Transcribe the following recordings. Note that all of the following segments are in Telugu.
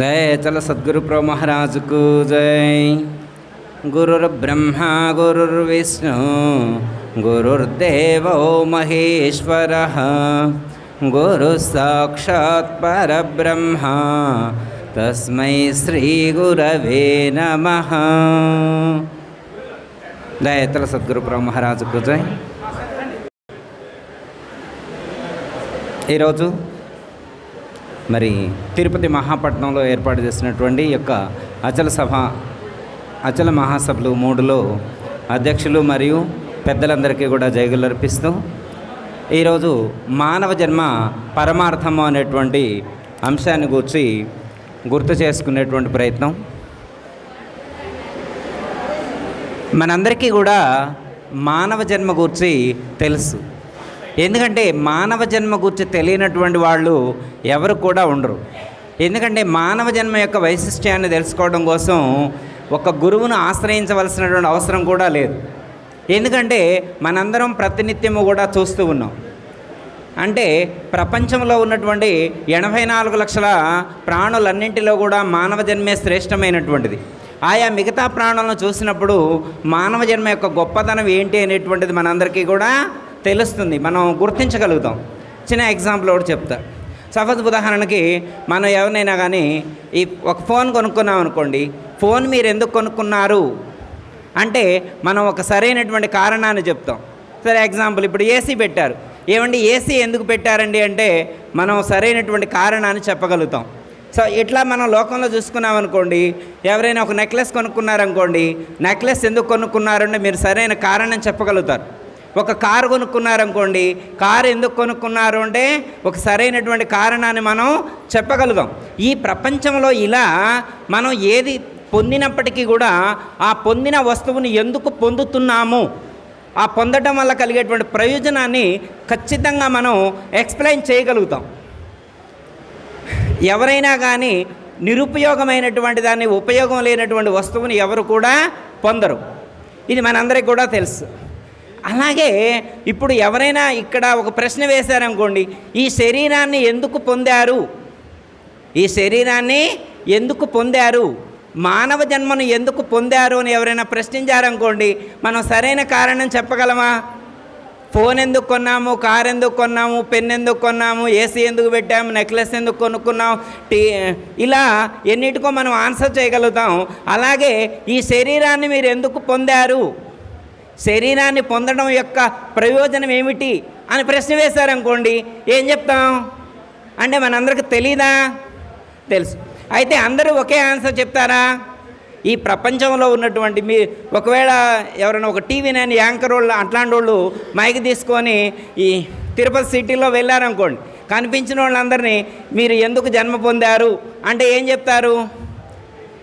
जय चल सद्गुरु प्रो महाराज को जय गुरुर्ब्रह्मा गुरुर्विष्णु गुरुर्देवो महेश्वरः गुरुः साक्षात् परब्रह्मा तस्मै श्रीगुरवे नमः जय चल सद्गुरु प्रो महाराज को जय ఈరోజు మరి తిరుపతి మహాపట్నంలో ఏర్పాటు చేసినటువంటి యొక్క అచల సభ అచల మహాసభలు మూడులో అధ్యక్షులు మరియు పెద్దలందరికీ కూడా జైగులు అర్పిస్తూ ఈరోజు మానవ జన్మ పరమార్థము అనేటువంటి అంశాన్ని గురించి గుర్తు చేసుకునేటువంటి ప్రయత్నం. మనందరికీ కూడా మానవ జన్మ గురించి తెలుసు. ఎందుకంటే మానవ జన్మ గురించి తెలియనటువంటి వాళ్ళు ఎవరు కూడా ఉండరు. ఎందుకంటే మానవ జన్మ యొక్క వైశిష్ట్యాన్ని తెలుసుకోవడం కోసం ఒక గురువును ఆశ్రయించవలసినటువంటి అవసరం కూడా లేదు. ఎందుకంటే మనందరం ప్రతినిత్యము కూడా చూస్తూ ఉన్నాం. అంటే ప్రపంచంలో ఉన్నటువంటి ఎనభై నాలుగు లక్షల ప్రాణులన్నింటిలో కూడా మానవ జన్మే శ్రేష్టమైనటువంటిది. ఆయా మిగతా ప్రాణులను చూసినప్పుడు మానవ జన్మ యొక్క గొప్పతనం ఏంటి అనేటువంటిది మనందరికీ కూడా తెలుస్తుంది. మనం గుర్తించగలుగుతాం. చిన్న ఎగ్జాంపుల్ ఒకటి చెప్తా. సపోజ్ ఉదాహరణకి మనం ఎవరినైనా కానీ ఈ ఒక ఫోన్ కొనుక్కున్నాం అనుకోండి. ఫోన్ మీరు ఎందుకు కొనుక్కున్నారు? అంటే మనం ఒక సరైనటువంటి కారణాన్ని చెప్తాం. సరే ఎగ్జాంపుల్ ఇప్పుడు ఏసీ పెట్టారు. ఏమండి? ఏసీ ఎందుకు పెట్టారండి అంటే మనం సరైనటువంటి కారణాన్ని చెప్పగలుగుతాం. సో ఇట్లా మనం లోకంలో చూసుకున్నాం అనుకోండి. ఎవరైనా ఒక నెక్లెస్ కొనుక్కున్నారనుకోండి. నెక్లెస్ ఎందుకు కొనుక్కున్నారంటే మీరు సరైన కారణం చెప్పగలుగుతారు. ఒక కారు కొనుక్కున్నారనుకోండి కారు ఎందుకు కొనుక్కున్నారు అంటే ఒక సరైనటువంటి కారణాన్ని మనం చెప్పగలుగుతాం. ఈ ప్రపంచంలో ఇలా మనం ఏది పొందినప్పటికీ కూడా ఆ పొందిన వస్తువుని ఎందుకు పొందుతున్నాము? ఆ పొందడం వల్ల కలిగేటువంటి ప్రయోజనాన్ని ఖచ్చితంగా మనం ఎక్స్ప్లెయిన్ చేయగలుగుతాం. ఎవరైనా కానీ నిరుపయోగమైనటువంటి దాన్ని ఉపయోగం లేనటువంటి వస్తువుని ఎవరు కూడా పొందరు. ఇది మనందరికి కూడా తెలుసు. అలాగే ఇప్పుడు ఎవరైనా ఇక్కడ ఒక ప్రశ్న వేశారనుకోండి ఈ శరీరాన్ని ఎందుకు పొందారు? ఈ శరీరాన్ని ఎందుకు పొందారు? మానవ జన్మను ఎందుకు పొందారు అని ఎవరైనా ప్రశ్నించారనుకోండి మనం సరైన కారణం చెప్పగలమా? ఫోన్ ఎందుకు కొన్నాము? కార్ ఎందుకు కొన్నాము? పెన్ ఎందుకు కొన్నాము? ఏసీ ఎందుకు పెట్టాము? నెక్లెస్ ఎందుకు కొనుక్కున్నాం టీ ఇలా ఎన్నిటికో మనం ఆన్సర్ చేయగలుగుతాం. అలాగే ఈ శరీరాన్ని మీరు ఎందుకు పొందారు? శరీరాన్ని పొందడం యొక్క ప్రయోజనం ఏమిటి అని ప్రశ్న వేశారనుకోండి ఏం చెప్తాం? అంటే మనందరికి తెలీదా? తెలుసు. అయితే అందరూ ఒకే ఆన్సర్ చెప్తారా? ఈ ప్రపంచంలో ఉన్నటువంటి మీ ఒకవేళ ఎవరైనా ఒక టీవీ నేను యాంకర్ వాళ్ళు అట్లాంటి వాళ్ళు మైక్ తీసుకొని ఈ తిరుపతి సిటీలో వెళ్ళారనుకోండి కనిపించిన వాళ్ళందరినీ మీరు ఎందుకు జన్మ పొందారు? అంటే ఏం చెప్తారు?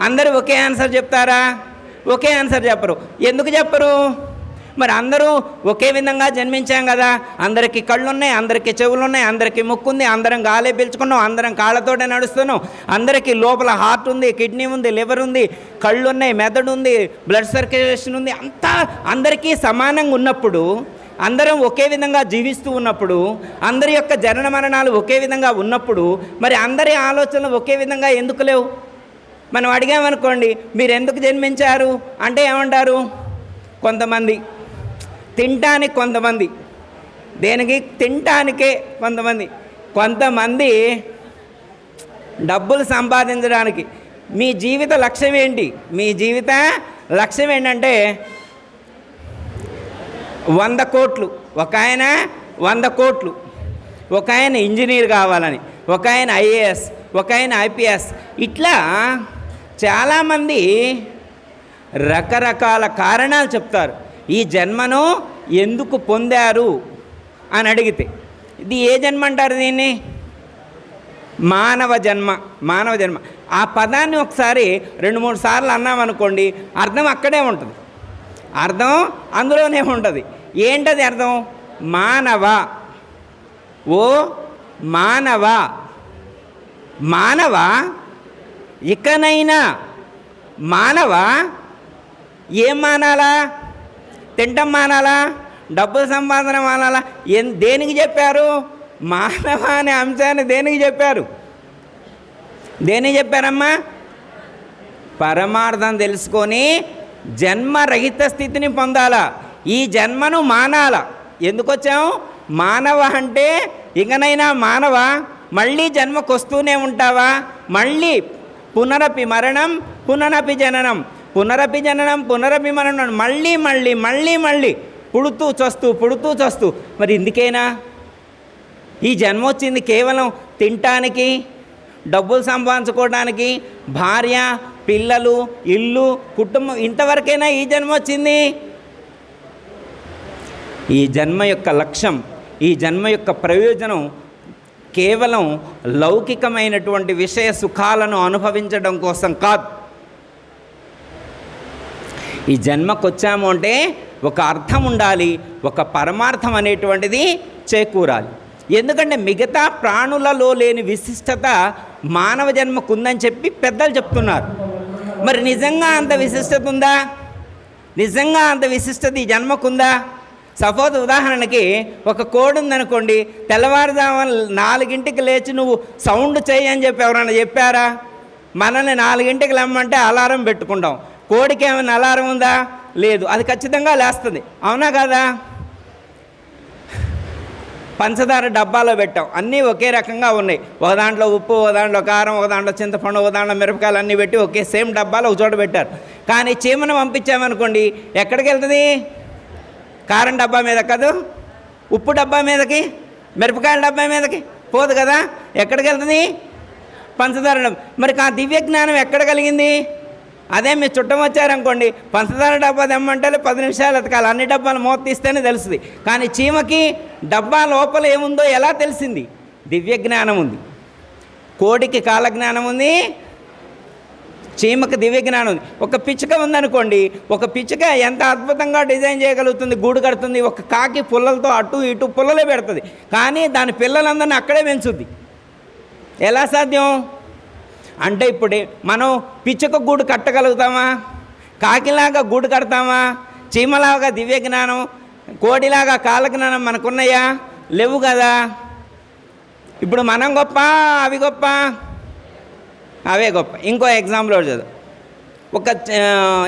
అందరూ ఒకే ఆన్సర్ చెప్తారా? ఒకే ఆన్సర్ చెప్పరు. ఎందుకు చెప్పరు? మరి అందరూ ఒకే విధంగా జన్మించాం కదా. అందరికీ కళ్ళు ఉన్నాయి అందరికీ చెవులు ఉన్నాయి అందరికీ ముక్కు ఉంది అందరం గాలే పీల్చుకున్నాం అందరం కాళ్ళతోటే నడుస్తున్నాం. అందరికీ లోపల హార్ట్ ఉంది కిడ్నీ ఉంది లివర్ ఉంది కళ్ళు ఉన్నాయి మెదడు ఉంది బ్లడ్ సర్క్యులేషన్ ఉంది. అంతా అందరికీ సమానంగా ఉన్నప్పుడు అందరం ఒకే విధంగా జీవిస్తూ ఉన్నప్పుడు అందరి యొక్క జనన మరణాలు ఒకే విధంగా ఉన్నప్పుడు మరి అందరి ఆలోచనలు ఒకే విధంగా ఎందుకు లేవు? మనం అడిగామనుకోండి మీరు ఎందుకు జన్మించారు? అంటే ఏమంటారు? కొంతమంది తినటానికి కొంతమంది. దేనికి? తినటానికే కొంతమంది. కొంతమంది డబ్బులు సంపాదించడానికి. మీ జీవిత లక్ష్యం ఏంటి? మీ జీవిత లక్ష్యం ఏంటంటే వంద కోట్లు. ఒక ఆయన వంద కోట్లు. ఒక ఆయన ఇంజనీర్ కావాలని. ఒక ఆయన ఐఏఎస్. ఒక ఆయన ఐపీఎస్. ఇట్లా చాలామంది రకరకాల కారణాలు చెప్తారు. ఈ జన్మను ఎందుకు పొందారు అని అడిగితే ఇది ఏ జన్మ అంటారు దీన్ని? మానవ జన్మ మానవ జన్మ. ఆ పదాన్ని ఒకసారి రెండు మూడు సార్లు అన్నామనుకోండి అర్థం అక్కడే ఉంటుంది. అర్థం అందులోనే ఉంటుంది. ఏంటది అర్థం? మానవ. ఓ మానవ. మానవ? ఇకనైనా మానవ? ఏం మానాలా? తింటం మానాలా? డబ్బులు సంపాదన మానాలా? ఎన్ దేనికి చెప్పారు? మానవ అనే అంశాన్ని దేనికి చెప్పారు? దేనికి చెప్పారమ్మా? పరమార్థం తెలుసుకొని జన్మరహిత స్థితిని పొందాలా. ఈ జన్మను మానాల. ఎందుకు వచ్చాము మానవ అంటే ఇకనైనా మానవ? మళ్ళీ జన్మకు వస్తూనే ఉంటావా? మళ్ళీ పునరపి మరణం పునరపి జననం. పునరపి జననం పునరపి మరణం మళ్ళీ మళ్ళీ మళ్ళీ మళ్ళీ పుడుతూ చస్తూ పుడుతూ చస్తూ. మరి ఇందుకేనా? ఈ జన్మ వచ్చింది కేవలం తినటానికి డబ్బులు సంపాదించుకోవడానికి భార్య పిల్లలు ఇల్లు కుటుంబం ఇంతవరకైనా ఈ జన్మ వచ్చింది. ఈ జన్మ యొక్క లక్ష్యం ఈ జన్మ యొక్క ప్రయోజనం కేవలం లౌకికమైనటువంటి విషయ సుఖాలను అనుభవించడం కోసం కాదు. ఈ జన్మకు వచ్చాము అంటే ఒక అర్థం ఉండాలి ఒక పరమార్థం అనేటువంటిది చేకూరాలి. ఎందుకంటే మిగతా ప్రాణులలో లేని విశిష్టత మానవ జన్మకు ఉందని చెప్పి పెద్దలు చెప్తున్నారు. మరి నిజంగా అంత విశిష్టత ఉందా? నిజంగా అంత విశిష్టత ఈ జన్మకుందా? సపోజ్ ఉదాహరణకి ఒక కోడి ఉందనుకోండి తెల్లవారుజామున నాలుగింటికి లేచి నువ్వు సౌండ్ చేయి అని చెప్పి ఎవరైనా చెప్పారా? మనల్ని నాలుగింటికి లమ్మంటే అలారం పెట్టుకుంటాం. కోడికి ఏమైనా అలారం ఉందా? లేదు. అది ఖచ్చితంగా లేస్తుంది. అవునా కదా? పంచదార డబ్బాలో పెట్టాం. అన్నీ ఒకే రకంగా ఉన్నాయి. ఒక దాంట్లో ఉప్పు ఒక దాంట్లో కారం ఒక దాంట్లో చింతపండు ఒక దాంట్లో మిరపకాయలు అన్నీ పెట్టి ఒకే సేమ్ డబ్బాలో ఒక చోట పెట్టారు. కానీ చీమను పంపించామనుకోండి ఎక్కడికి వెళ్తుంది? కారం డబ్బా మీద కాదు ఉప్పు డబ్బా మీదకి మిరపకాయల డబ్బా మీదకి పోదు కదా? ఎక్కడికి వెళ్తుంది? పంచదార మరి ఆ దివ్య జ్ఞానం ఎక్కడ కలిగింది? అదే మీరు చుట్టం వచ్చారనుకోండి పంచదార డబ్బా తెమ్మంటే పది నిమిషాలు ఎతకాలి అన్ని డబ్బాలు మూత తీస్తేనే తెలుస్తుంది. కానీ చీమకి డబ్బా లోపల ఏముందో ఎలా తెలిసింది? దివ్య జ్ఞానం ఉంది. కోడికి కాలజ్ఞానం ఉంది. చీమకి దివ్య జ్ఞానం ఉంది. ఒక పిచ్చుక ఉందనుకోండి ఒక పిచ్చుక ఎంత అద్భుతంగా డిజైన్ చేయగలుగుతుంది గూడు కడుతుంది ఒక కాకి పుల్లలతో అటు ఇటు పుల్లలే పెడుతుంది. కానీ దాని పిల్లలందరినీ అక్కడే పెంచుద్ది. ఎలా సాధ్యం? అంటే ఇప్పుడు మనం పిచ్చుక గూడు కట్టగలుగుతామా? కాకిలాగా గూడు కడతామా? చీమలాగా దివ్య జ్ఞానం కోడిలాగా కాలజ్ఞానం మనకున్నాయా? లేవు కదా. ఇప్పుడు మనం గొప్ప అవి గొప్ప? అవే గొప్ప. ఇంకో ఎగ్జాంపుల్ చదువు. ఒక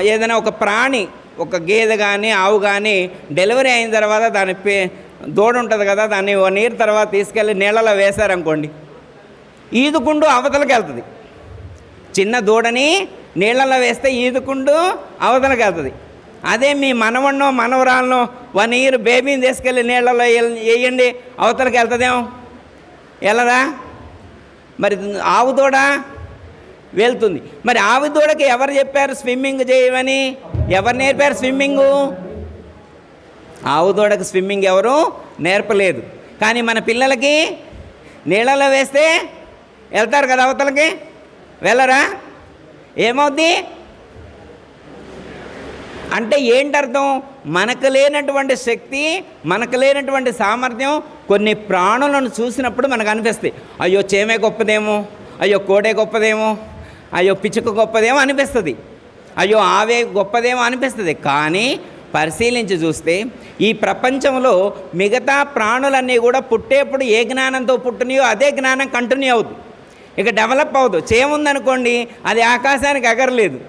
ఏదైనా ఒక ప్రాణి ఒక గేదె కానీ ఆవు కానీ డెలివరీ అయిన తర్వాత దాని పే దూడ ఉంటుంది కదా దాన్ని ఓ నీరు తర్వాత తీసుకెళ్ళి నీళ్ళలో వేశారనుకోండి ఈదుకుంటూ అవతలకి వెళ్తుంది చిన్న దూడని నీళ్ళలో వేస్తే ఈదుకుంటూ అవతలకెళ్తుంది అదే మీ మనవన్నో మనవరాలను వన్ ఇయర్ బేబీని తీసుకెళ్ళి నీళ్ళలో వేయండి అవతలకి వెళ్తుందేమో. వెళ్ళదా మరి ఆవు దూడ వెళ్తుంది. మరి ఆవు దూడకి ఎవరు చెప్పారు స్విమ్మింగ్ చేయమని? ఎవరు నేర్పారు స్విమ్మింగు? ఆవు దూడకు స్విమ్మింగ్ ఎవరు నేర్పలేదు. కానీ మన పిల్లలకి నీళ్ళలో వేస్తే వెళ్తారు కదా అవతలకి? వెళ్ళరా? ఏమవుద్ది? అంటే ఏంటర్థం? మనకు లేనటువంటి శక్తి మనకు లేనటువంటి సామర్థ్యం కొన్ని ప్రాణులను చూసినప్పుడు మనకు అనిపిస్తాయి అయ్యో చేమే గొప్పదేమో అయ్యో కోడే గొప్పదేమో అయ్యో పిచ్చుక గొప్పదేమో అనిపిస్తుంది. అయ్యో ఆవే గొప్పదేమో అనిపిస్తుంది. కానీ పరిశీలించి చూస్తే ఈ ప్రపంచంలో మిగతా ప్రాణులన్నీ కూడా పుట్టేప్పుడు ఏ జ్ఞానంతో పుట్టినయో అదే జ్ఞానం కంటిన్యూ అవుతుంది ఇక డెవలప్ అవ్వదు. చేముందనుకోండి అది ఆకాశానికి ఎగరలేదు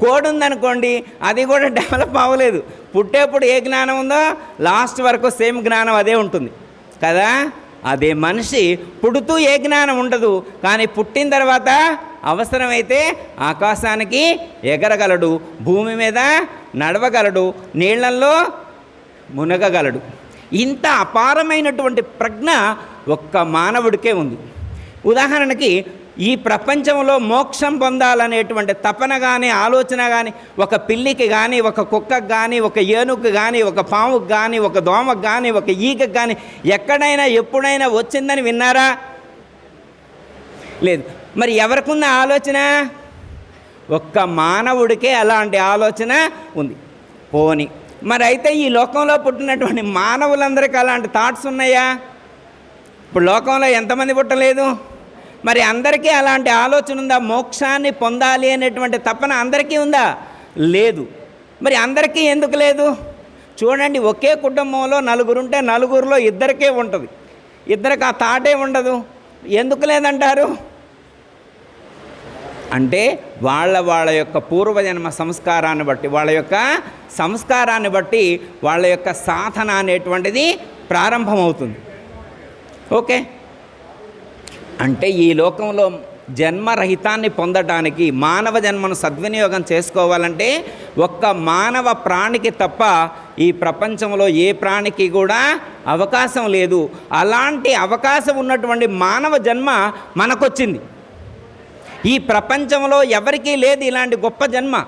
కోడ్ ఉందనుకోండి అది కూడా డెవలప్ అవ్వలేదు. పుట్టేప్పుడు ఏ జ్ఞానం ఉందో లాస్ట్ వరకు సేమ్ జ్ఞానం అదే ఉంటుంది. కదా? అదే మనిషి పుడుతూ ఏ జ్ఞానం ఉండదు కానీ పుట్టిన తర్వాత అవసరమైతే ఆకాశానికి ఎగరగలడు భూమి మీద నడవగలడు నీళ్ళల్లో మునగగలడు. ఇంత అపారమైనటువంటి ప్రజ్ఞ ఒక్క మానవుడికే ఉంది. ఉదాహరణకి ఈ ప్రపంచంలో మోక్షం పొందాలనేటువంటి తపన కానీ ఆలోచన కానీ ఒక పిల్లికి కానీ ఒక కుక్కకు కానీ ఒక ఏనుగు కానీ ఒక పాముకు కానీ ఒక దోమకు కానీ ఒక ఈగకు కానీ ఎక్కడైనా ఎప్పుడైనా వచ్చిందని విన్నారా? లేదు. మరి ఎవరికున్న ఆలోచన? ఒక్క మానవుడికే అలాంటి ఆలోచన ఉంది. పోని. మరి అయితే ఈ లోకంలో పుట్టినటువంటి మానవులందరికీ అలాంటి థాట్స్ ఉన్నాయా? ఇప్పుడు లోకంలో ఎంతమంది పుట్టలేదు? మరి అందరికీ అలాంటి ఆలోచన ఉందా? మోక్షాన్ని పొందాలి అనేటువంటి తపన అందరికీ ఉందా? లేదు. మరి అందరికీ ఎందుకు లేదు? చూడండి ఒకే కుటుంబంలో నలుగురు ఉంటే నలుగురిలో ఇద్దరికే ఉంటుంది. ఇద్దరికి ఆ తాటే ఉండదు. ఎందుకు లేదంటారు? అంటే వాళ్ళ వాళ్ళ యొక్క పూర్వజన్మ సంస్కారాన్ని బట్టి వాళ్ళ యొక్క సంస్కారాన్ని బట్టి వాళ్ళ యొక్క సాధన అనేటువంటిది ప్రారంభమవుతుంది. ఓకే. అంటే ఈ లోకంలో జన్మరహితాన్ని పొందటానికి మానవ జన్మను సద్వినియోగం చేసుకోవాలంటే ఒక్క మానవ ప్రాణికి తప్ప ఈ ప్రపంచంలో ఏ ప్రాణికి కూడా అవకాశం లేదు. అలాంటి అవకాశం ఉన్నటువంటి మానవ జన్మ మనకొచ్చింది. ఈ ప్రపంచంలో ఎవరికీ లేదు ఇలాంటి గొప్ప జన్మ.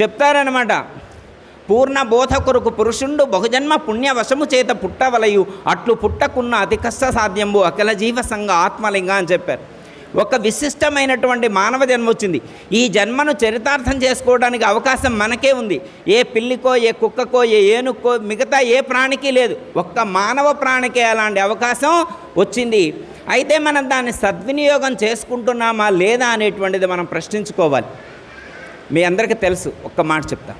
చెప్తారనమాట పూర్ణబోధ కొరకు పురుషుండు బహుజన్మ పుణ్యవశము చేత పుట్టవలయు. అట్లు పుట్టకున్న అతి కష్ట సాధ్యంబు అఖిల జీవ సంఘ ఆత్మలింగ అని చెప్పారు. ఒక విశిష్టమైనటువంటి మానవ జన్మ వచ్చింది ఈ జన్మను చరితార్థం చేసుకోవడానికి అవకాశం మనకే ఉంది. ఏ పిల్లికో ఏ కుక్కకో ఏ ఏనుక్కో మిగతా ఏ ప్రాణికి లేదు. ఒక్క మానవ ప్రాణికే అలాంటి అవకాశం వచ్చింది. అయితే మనం దాన్ని సద్వినియోగం చేసుకుంటున్నామా లేదా అనేటువంటిది మనం ప్రశ్నించుకోవాలి. మీ అందరికీ తెలుసు ఒక్క మాట చెప్తా.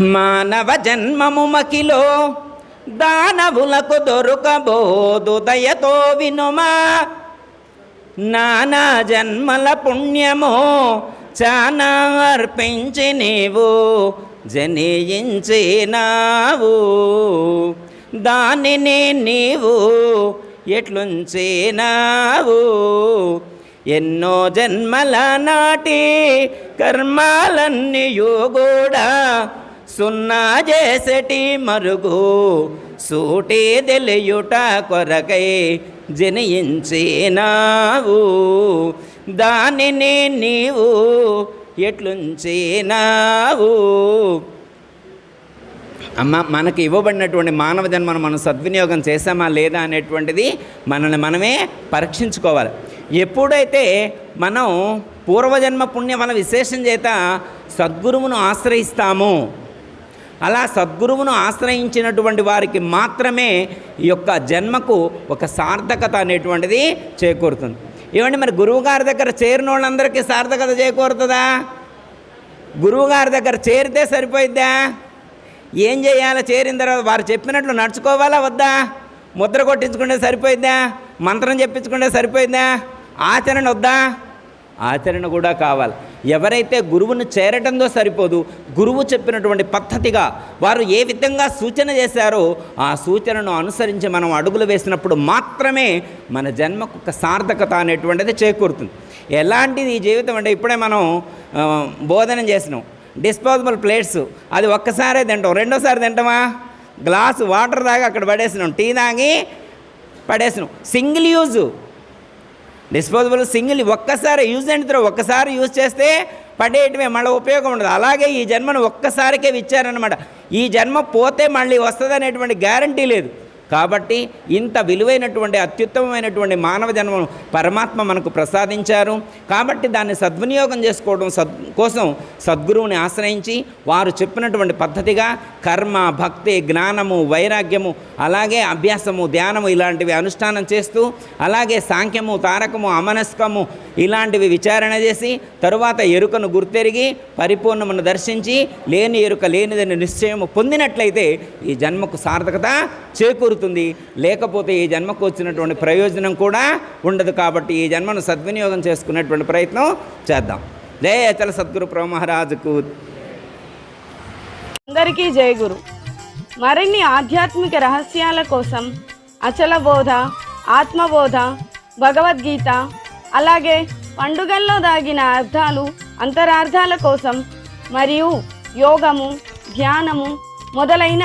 మానవ జన్మము మకిలో దానవులకు దొరకబోదు దయతో వినుమా. నానా జన్మల పుణ్యమో చానా అర్పించి నీవు జనించినావు. దానిని నీవు ఎట్లుంచినావు? ఎన్నో జన్మల నాటి కర్మాలన్నీయు కూడా సున్నా చేసటి మరుగు సూటి తెలియుట కొరకై జనించినావు. దానిని నీవు ఎట్లుంచినావు? అమ్మ మనకి ఇవ్వబడినటువంటి మానవ జన్మను మనం సద్వినియోగం చేసామా లేదా అనేటువంటిది మనల్ని మనమే పరీక్షించుకోవాలి. ఎప్పుడైతే మనం పూర్వజన్మ పుణ్యఫల విశేషం చేత సద్గురువును ఆశ్రయిస్తాము అలా సద్గురువును ఆశ్రయించినటువంటి వారికి మాత్రమే ఈ యొక్క జన్మకు ఒక సార్థకత అనేటువంటిది చేకూరుతుంది. ఏమండి మరి గురువుగారి దగ్గర చేరిన వాళ్ళందరికీ సార్థకత చేకూరుతుందా? గురువుగారి దగ్గర చేరితే సరిపోయిద్దా? ఏం చేయాలో? చేరిన తర్వాత వారు చెప్పినట్లు నడుచుకోవాలా వద్దా? ముద్ర కొట్టించుకుంటే సరిపోయిద్దా? మంత్రం చెప్పించుకుంటే సరిపోయిందా ఆచరణ వద్దా? ఆచరణ కూడా కావాలి. ఎవరైతే గురువును చేరటంతో సరిపోదు గురువు చెప్పినటువంటి పద్ధతిగా వారు ఏ విధంగా సూచన చేశారో ఆ సూచనను అనుసరించి మనం అడుగులు వేసినప్పుడు మాత్రమే మన జన్మకు ఒక సార్థకత అనేటువంటిది చేకూరుతుంది. ఎలాంటిది ఈ జీవితం అంటే ఇప్పుడే మనం బోధన చేసినాం. డిస్పోజబుల్ ప్లేట్స్ అది ఒక్కసారే తింటాం. రెండోసారి తింటామా? గ్లాసు వాటర్ తాగి అక్కడ పడేసినాం. టీ తాగి పడేసినాం. సింగిల్ యూజు డిస్పోజబుల్ సింగిల్ ఒక్కసారి యూజ్ అండ్ త్రో ఒక్కసారి యూజ్ చేస్తే పడేయటమే మళ్ళీ ఉపయోగం ఉండదు. అలాగే ఈ జన్మను ఒక్కసారికే ఇచ్చారనమాట ఈ జన్మ పోతే మళ్ళీ వస్తుంది అనేటువంటి గ్యారంటీ లేదు. కాబట్టి ఇంత విలువైనటువంటి అత్యుత్తమమైనటువంటి మానవ జన్మను పరమాత్మ మనకు ప్రసాదించారు. కాబట్టి దాన్ని సద్వినియోగం చేసుకోవడం సద్ కోసం సద్గురువుని ఆశ్రయించి వారు చెప్పినటువంటి పద్ధతిగా కర్మ భక్తి జ్ఞానము వైరాగ్యము అలాగే అభ్యాసము ధ్యానము ఇలాంటివి అనుష్ఠానం చేస్తూ అలాగే సాంఖ్యము తారకము అమనస్కము ఇలాంటివి విచారణ చేసి తరువాత ఎరుకను గుర్తెరిగి పరిపూర్ణమును దర్శించి లేని ఎరుక లేనిదని నిశ్చయము పొందినట్లయితే ఈ జన్మకు సార్థకత చేకూరు చేకూరుతుంది లేకపోతే ఈ జన్మకు వచ్చినటువంటి ప్రయోజనం కూడా ఉండదు కాబట్టి ఈ జన్మను సద్వినియోగం చేసుకునేటువంటి ప్రయత్నం చేద్దాం. జయ అచల సద్గురు ప్రభు మహారాజుకు. అందరికీ జై గురు. మరిన్ని ఆధ్యాత్మిక రహస్యాల కోసం అచల బోధ ఆత్మబోధ భగవద్గీత అలాగే పండుగల్లో దాగిన అర్థాలు అంతరార్థాల కోసం మరియు యోగము ధ్యానము మొదలైన